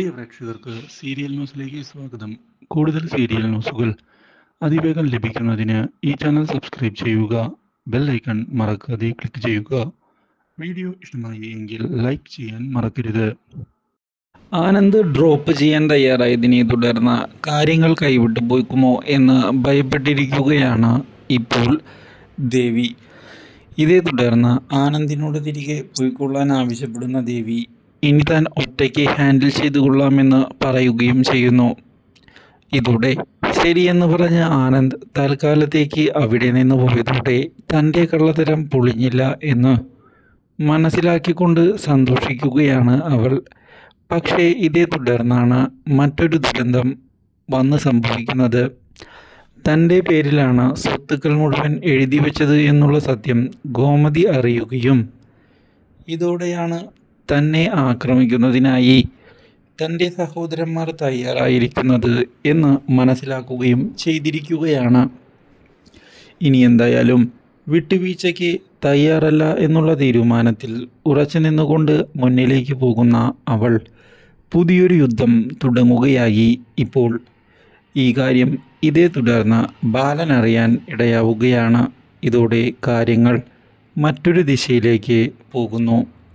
പ്രിയ പ്രേക്ഷകർക്ക് സീരിയൽ ന്യൂസിലേക്ക് സ്വാഗതം. കൂടുതൽ സീരിയൽ ന്യൂസുകൾ അതിവേഗം ലഭിക്കുന്നതിന് ഈ ചാനൽ സബ്സ്ക്രൈബ് ചെയ്യുക ബെൽ ഐക്കൺ മറക്കാതെ ക്ലിക്ക് ചെയ്യുക. വീഡിയോ ഇഷ്ടമായി എങ്കിൽ ലൈക്ക് ചെയ്യാൻ മറക്കരുത്. ആനന്ദ് ഡ്രോപ്പ് ചെയ്യാൻ തയ്യാറായതിനെ തുടർന്ന് കാര്യങ്ങൾ കൈവിട്ടു പോയിക്കുമോ എന്ന് ഭയപ്പെട്ടിരിക്കുകയാണ് ഇപ്പോൾ ദേവി. ഇതേ തുടർന്ന് ആനന്ദിനോട് തിരികെ പോയിക്കൊള്ളാൻ ആവശ്യപ്പെടുന്ന ദേവി ഇനി താൻ ഒറ്റയ്ക്ക് ഹാൻഡിൽ ചെയ്തു കൊള്ളാമെന്ന് പറയുകയും ചെയ്യുന്നു. ഇതോടെ ശരിയെന്ന് പറഞ്ഞ ആനന്ദ് തൽക്കാലത്തേക്ക് അവിടെ നിന്ന് പോയതോടെ തന്റെ കള്ളത്തരം പൊളിഞ്ഞില്ല എന്ന് മനസ്സിലാക്കിക്കൊണ്ട് സന്തോഷിക്കുകയാണ് അവൾ. പക്ഷേ ഇതേ തുടർന്നാണ് മറ്റൊരു ദുരന്തം വന്ന് സംഭവിക്കുന്നത്. തന്റെ പേരിലാണ് സ്വത്തുക്കൾ മുഴുവൻ എഴുതി വെച്ചത് എന്നുള്ള സത്യം ഗോമതി അറിയുകയും ഇതോടെയാണ് തന്നെ ആക്രമിക്കുന്നതിനായി തന്റെ സഹോദരന്മാർ തയ്യാറായിരിക്കുന്നത് എന്ന് മനസ്സിലാക്കുകയും ചെയ്തിരിക്കുകയാണ്. ഇനി എന്തായാലും വിട്ടുവീഴ്ചയ്ക്ക് തയ്യാറല്ല എന്നുള്ള തീരുമാനത്തിൽ ഉറച്ചു നിന്നുകൊണ്ട് മുന്നിലേക്ക് പോകുന്ന അവൾ പുതിയൊരു യുദ്ധം തുടങ്ങുകയായി. ഇപ്പോൾ ഈ കാര്യം ഇതേ തുടർന്ന് ബാലൻ അറിയാൻ ഇടയാവുകയാണ്. ഇതോടെ കാര്യങ്ങൾ മറ്റൊരു ദിശയിലേക്ക് പോകുന്നു.